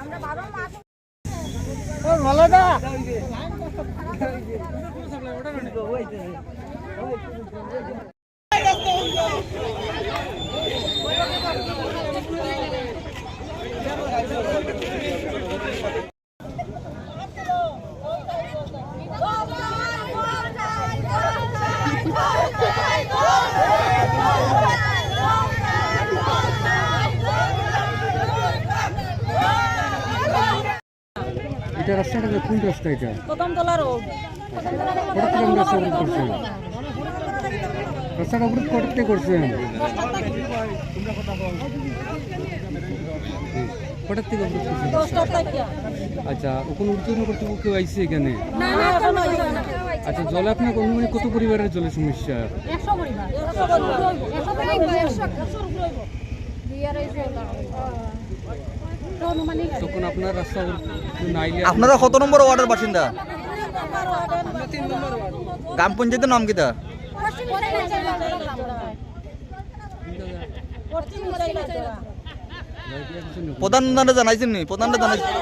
আমরা বারো এটা রাস্তাটা কোন রাস্তা এটা? প্রথম তলা রোড রাস্তাটা অবরোধ থেকে করছেন কটার থেকে অবরোধ করছেন আচ্ছা ওখানে উত্তীর্ণ কর্তৃপক্ষ আইসি এখানে? না না এখন আচ্ছা জলে আপনার অনুমানিক কত পরিবারের জলের সমস্যা? পরিবার। তখন আপনার রাস্তা নাইলে আপনারা কত নম্বর ওয়ার্ডের বাসিন্দা? গ্রাম পঞ্চায়েতের নাম কিতা প্রধান জানাইছেন নি? প্রধানটা জানাইছেন